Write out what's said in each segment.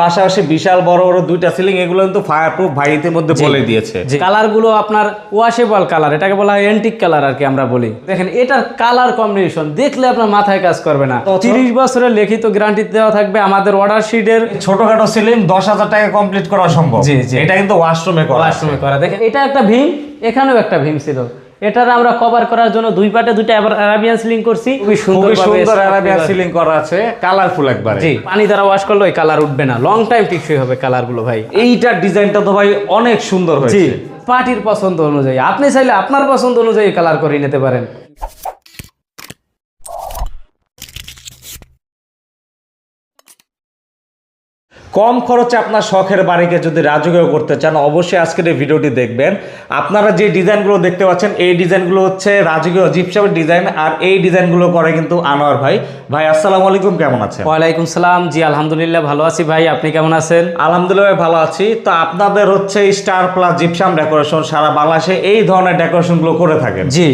পাশাপাশি বিশাল বড় বড় দুইটা সিলিং এগুলো কিন্তু ফায়ার প্রুফ ভাই ইতিমধ্যে বলে দিয়েছে। কালারগুলো আপনার ওয়াশেবল কালার এটাকে বলা হয় অ্যান্টিক কালার আর কি আমরা বলি। দেখেন এটার কালার কম্বিনেশন দেখলে আপনার মাথায় কাজ করবে না। তিরিশ বছরের লিখিত গ্যারান্টি দেওয়া থাকবে আমাদের অর্ডার শিটের ছোটখাটো সিলিং দশ হাজার টাকা কমপ্লিট করা সম্ভব। জি, জি। এটা কিন্তু ওয়াশরুমে করা ওয়াশরুমে করা। দেখেন এটা একটা ভীম এখানেও একটা ভীম ছিল। এটার আমরা কভার করার জন্য দুই পাটে দুইটা আরাবিয়ান সিলিং করছি। খুবই সুন্দর সুন্দর আরাবিয়ান সিলিং করা আছে কালারফুল একবার। জি পানি দ্বারা ওয়াশ করলে ওই কালার উঠবে না। লং টাইম টিকসই হবে কালারগুলো ভাই। এইটার ডিজাইনটা তো ভাই অনেক সুন্দর জি হয়েছে। পার্টির পছন্দ অনুযায়ী। আপনি চাইলে আপনার পছন্দ অনুযায়ী কালার করে নিতে পারেন। কম খরচে আপনার শখের বাড়িকে যদি রাজকীয় করতে চান অবশ্যই আজকের এই ভিডিওটি দেখবেন। আপনারা যে ডিজাইনগুলো দেখতে পাচ্ছেন এই ডিজাইনগুলো হচ্ছে রাজকীয় জিপসামের ডিজাইন আর এই ডিজাইনগুলো করে কিন্তু আনোয়ার ভাই। ভাই আসসালামু আলাইকুম কেমন আছেন? ওয়ালাইকুম সালাম। জি আলহামদুলিল্লাহ ভালো আছি ভাই। আপনি কেমন আছেন? আলহামদুলিল্লাহ ভালো আছি। তো আপনাদের হচ্ছে স্টার প্লাস জিপসাম ডেকোরেশন সারা বাংলাদেশে এই ধরনের ডেকোরেশনগুলো করে থাকেন? জি।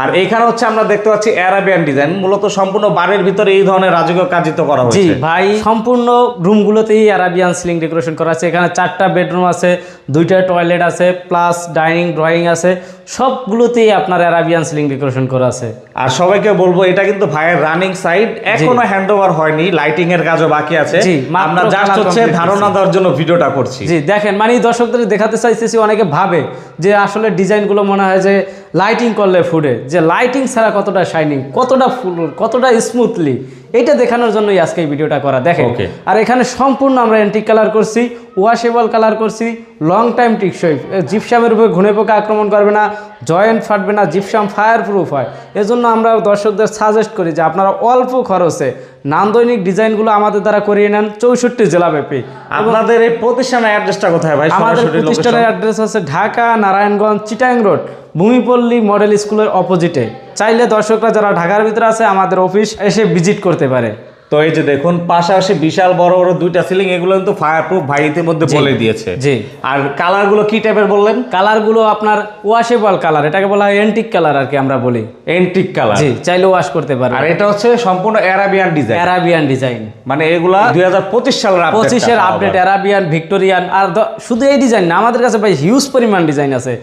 আর এখানে হচ্ছে আমরা দেখতে পাচ্ছি অ্যারাবিয়ান ডিজাইন মূলত সম্পূর্ণ বাড়ির ভিতরে এই ধরনের রাজকীয় কাজিত করা জি হয়েছে। ভাই সম্পূর্ণ রুমগুলোতেই অ্যারাবিয়ান সিলিং ডেকোরেশন করা আছে। এখানে চারটা বেডরুম আছে দুইটা টয়লেট আছে প্লাস ডাইনিং ড্রয়িং আছে। সবগুলোতেই আপনার আরাবিয়ান সিলিং ডেকোরেশন করা আছে। আর সবাইকে বলব এটা কিন্তু ভাইয়ের রানিং সাইড এখনও হ্যান্ড ওভার হয়নি লাইটিং এর কাজও বাকি আছে। আমরা জাস্ট হচ্ছে ধারণা দেওয়ার জন্য ভিডিওটা করছি। জি দেখেন মানে দর্শকদের দেখাতে চাইতেছি অনেকে ভাবে যে আসলে ডিজাইনগুলো মনে হয় যে লাইটিং করলে ফুডে যে লাইটিং ছাড়া কতটা শাইনিং কতটা ফুল কতটা স্মুথলি এইটা দেখানোর জন্যই আজকে এই ভিডিওটা করা দেখেন। আর এখানে সম্পূর্ণ আমরা অ্যান্টিক কালার করছি ওয়াশেবল কালার করছি লং টাইম টিকসই। জিপসামের উপরে ঘুনে পোকা আক্রমণ করবে না জয়েন্ট ফাটবে না জিপসাম ফায়ার প্রুফ হয়। এজন্য আমরা দর্শকদের সাজেস্ট করি যে আপনারা অল্প খরচে নান্দনিক ডিজাইনগুলো আমাদের দ্বারা করিয়ে নেন চৌষট্টি জেলাব্যাপী। আপনাদের এই প্রতিষ্ঠানের অ্যাড্রেসটা কোথায় ভাই? আমাদের প্রতিষ্ঠানের? অ্যাড্রেস আছে ঢাকা নারায়ণগঞ্জ চিটাং রোড। ভূমিপল্লী মডেল স্কুলের অপোজিটে। চাইলে দর্শকরা যারা ঢাকার ভিতরে আছে, আমাদের অফিস এসে ভিজিট করতে পারে। তো এই যে দেখুন পাশাপাশি বিশাল বড় বড় দুইটা সিলিং এগুলো কিন্তু ফায়ার প্রুফ ভাই ইতিমধ্যে বলে দিয়েছে। জি। আর কালারগুলো কি টাইপের বললেন? কালারগুলো আপনার ওয়াশেবল কালার এটাকে বলা হয় অ্যান্টিক কালার আর কি আমরা বলি। এন্টিক কালার জি চাইলে ওয়াশ করতে পারবে আর এটা হচ্ছে সম্পূর্ণ অ্যারাবিয়ান ডিজাইন অ্যারাবিয়ান ডিজাইন মানে এগুলা দুই হাজার পঁচিশ সালের update পঁচিশের টা আপডেট। অ্যারাবিয়ান ভিক্টোরিয়ান আর শুধু এই ডিজাইন না আমাদের কাছে ভাই হিউজ পরিমাণ ডিজাইন আছে।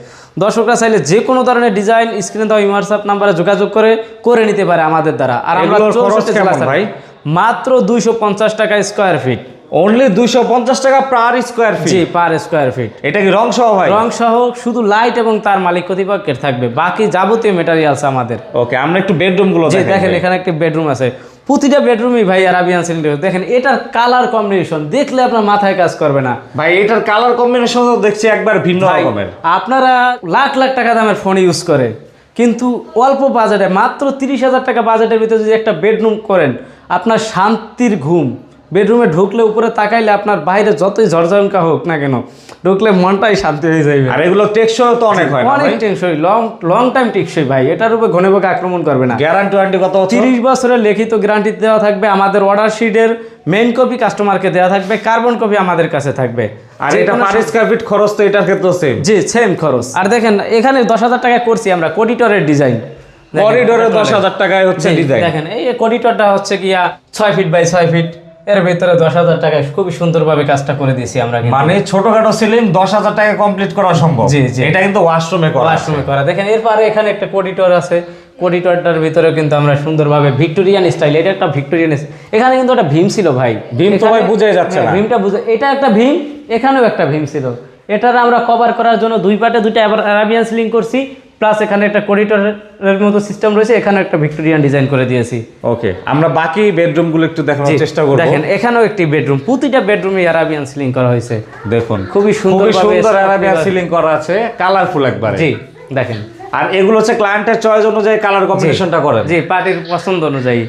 দর্শকরা চাইলে যে কোনো ধরনের ডিজাইন স্ক্রিনে দেওয়া হোয়াটসঅ্যাপ নাম্বারে যোগাযোগ করে করে নিতে পারে আমাদের দ্বারা। আর আমরা এগুলোর খরচ 64 জেলা কেমন ভাই? মাত্র দুইশো পঞ্চাশ টাকা স্কোয়ার ফিট অনলি দুইশো পঞ্চাশ টাকা পার স্কোয়ার ফিট জি পার স্কোয়ার ফিট এটা কি রং সহ ভাই? রং সহ শুধু লাইট এবং তার মালিক কর্তৃপক্ষের থাকবে। বাকি যাবতীয় মেটারিয়ালস আমাদের। ওকে আমরা একটু বেডরুমগুলো দেখেন দেখেন এখানে একটি বেডরুম আছে। প্রতিটা বেডরুমই ভাই আরাবিয়ান সিলিন্ডার দেখেন এটার কালার কম্বিনেশন দেখলে আপনার মাথায় কাজ করবে না। ভাই এটার কালার কম্বিনেশন দেখছি একবার ভিন্ন রকমের। আপনারা লাখ লাখ টাকা দামের ফোন ইউজ করে। কিন্তু অল্প বাজেটে মাত্র তিরিশ হাজার টাকা বাজেটের ভিতরে যদি একটা বেডরুম করেন আপনার শান্তির ঘুম। বেডরুমে ঢুকলে উপরে তাকাইলে আপনার বাইরে যতই ঝড়ঝমকা হোক না কেন ঢুকলে মনটাই শান্তি হয়ে যাবে আর এগুলো টেকসই তো অনেক হয় অনেক টেনশই লং লং টাইম টেকসই ভাই। এটার উপরে ঘনে পোকা আক্রমণ করবে না। গ্যারান্টি ওয়ারেন্টি কত তিরিশ বছরের লিখিত গ্যারান্টি দেওয়া থাকবে আমাদের অর্ডার শিটের মেইন কপি কাস্টমারকে দেওয়া থাকবে কার্বন কপি আমাদের কাছে থাকবে। আর এটা পার স্কয়ার ফিট খরচ তো এটার ক্ষেত্রে সেম জি সেম খরচ। আর দেখেন এখানে দশ হাজার টাকা করছি আমরা কডিটরের ডিজাইন করিডোরে দশ হাজার টাকায় হচ্ছে ডিজাইন দেখেন এই কডিটরটা হচ্ছে গিয়া ছয় ফিট বাই ছয় ফিট এর ভিতরে দশ হাজার টাকায় খুবই সুন্দরভাবে কাজটা করে দিয়েছি আমরা মানে ছোটখাটো সিলিং দশ হাজার টাকা কমপ্লিট করা সম্ভব। জি, জি। এটা কিন্তু ওয়াশরুমে করা। ওয়াশরুমে করা। দেখেন এরপরে এখানে একটা কডিটর আছে। কডিটরটার ভিতরে কিন্তু আমরা সুন্দরভাবে ভিক্টোরিয়ান স্টাইল এটা একটা ভিক্টোরিয়ান এখানে কিন্তু একটা ভীম ছিল ভাই। ভীম তো ভাই বোঝাই যাচ্ছে হ্যাঁ, না। ভীমটা বুঝে এটা একটা ভীম এখানেও একটা ভীম ছিল। এটার আমরা কভার করার জন্য দুই পাটে দুইটা অ্যারাবিয়ান সিলিং করছি। প্লাস এখানে একটা করিডোরের মতো সিস্টেম রয়েছে এখানে একটা ভিক্টোরিয়ান ডিজাইন করে দিয়েছি। ওকে আমরা বাকি বেডরুমগুলো একটু দেখানোর চেষ্টা করব। দেখেন এখানেও একটি বেডরুম প্রতিটা বেডরুমে আরাবিয়ান সিলিং করা হয়েছে। দেখুন খুবই সুন্দর সুন্দর আরাবিয়ান সিলিং করা। আছে কালারফুল একবারে। জি দেখেন। আর এগুলো হচ্ছে ক্লায়েন্টের চয়েস অনুযায়ী কালার কম্বিনেশনটা করেন। জি পার্টির পছন্দ অনুযায়ী।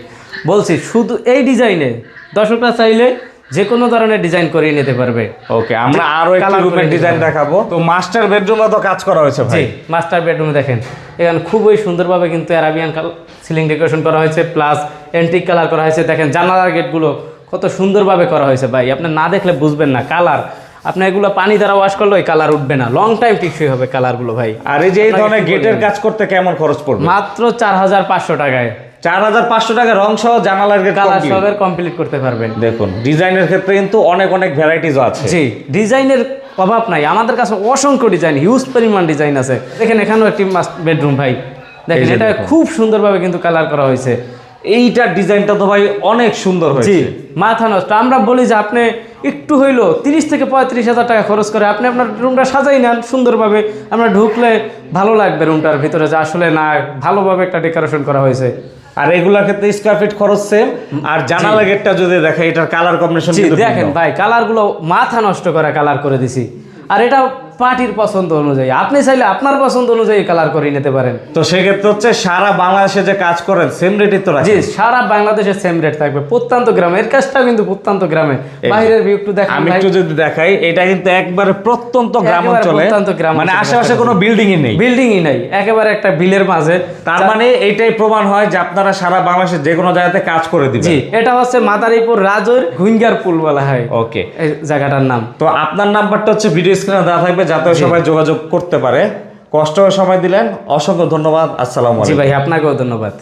বলছি শুধু এই ডিজাইনে দর্শকরা চাইলে যে কোনো ধরনের ডিজাইন করিয়ে নিতে পারবে। ওকে আমরা আরও একটি রুমের ডিজাইন দেখাবো। তো মাস্টার বেডরুমে তো কাজ করা হয়েছে জি ভাই মাস্টার বেডরুমে দেখেন এখানে খুবই সুন্দরভাবে কিন্তু অ্যারাবিয়ান সিলিং ডেকোরেশন করা হয়েছে প্লাস এন্টিক কালার করা হয়েছে। দেখেন জানালার গেটগুলো কত সুন্দরভাবে করা হয়েছে ভাই। আপনি না দেখলে বুঝবেন না কালার আপনি এগুলো পানি দ্বারা ওয়াশ করলে ওই কালার উঠবে না। লং টাইম টিকসই হবে কালারগুলো ভাই। আর এই যে এই ধরনের গেটের কাজ করতে কেমন খরচ পড়বে? মাত্র চার হাজার পাঁচশো টাকায়। চার হাজার পাঁচশো টাকা রং সহ জানালার কালার। সবের কমপ্লিট করতে পারবেন। দেখুন ডিজাইনের ক্ষেত্রে কিন্তু অনেক অনেক ভ্যারাইটিস আছে। জি ডিজাইনের অভাব নাই। আমাদের কাছে অসংখ্য ডিজাইন হিউজ পরিমাণ ডিজাইন আছে। দেখেন এখানেও একটি বেডরুম ভাই। দেখেন এটা খুব সুন্দরভাবে কিন্তু কালার করা হয়েছে। এইটার ডিজাইনটা তো ভাই অনেক সুন্দর হয়েছে। মাথা নষ্ট। আমরা বলি যে আপনি একটু হইল তিরিশ থেকে পঁয়ত্রিশ হাজার টাকা খরচ করে আপনি আপনার রুমটা সাজাই নেন সুন্দরভাবে। আমরা ঢুকলে ভালো লাগবে রুমটার ভিতরে যে আসলে না ভালোভাবে একটা ডেকোরেশন করা হয়েছে। আর এগুলোর ক্ষেত্রে স্কোয়ার ফিট খরচ সেম আর জানালা গেটটা যদি দেখে এটার কালার কম্বিনেশন দেখেন ভাই কালারগুলো মাথা নষ্ট করা কালার করে দিছি। আর এটা পার্টির পছন্দ অনুযায়ী। আপনি চাইলে আপনার পছন্দ অনুযায়ী কালার করে নিতে পারেন। তো সেক্ষেত্রে হচ্ছে সারা বাংলাদেশে যে কাজ করেন সেম রেটই তো জি সারা বাংলাদেশে সেম রেট থাকবে। প্রত্যন্ত গ্রামে এর কাজটাও কিন্তু প্রত্যন্ত গ্রামে। বাইরের ভিউ একটু দেখেন আমি একটু যদি দেখাই এটা কিন্তু একবারে প্রত্যন্ত গ্রাম অঞ্চলে প্রত্যন্ত গ্রাম মানে আশেপাশে কোনো বিল্ডিংই নেই। বিল্ডিংই নাই একেবারে একটা বিলের মাঝে। তার মানে এটাই প্রমাণ হয় যে আপনারা সারা বাংলাদেশের যে কোনো জায়গাতে কাজ করে দিবেন। জি এটা হচ্ছে মাদারীপুর রাজৈর ঘুঙ্গার পুল বলা হয়। ওকে এই জায়গাটার নাম। তো আপনার নাম্বারটা হচ্ছে ভিডিও স্ক্রিনে দেওয়া থাকবে যাতে সবাই যোগাযোগ করতে পারে। কষ্ট সময় দিলেন। অসংখ্য ধন্যবাদ। আসসালাম জি ভাই আপনাকেও ধন্যবাদ।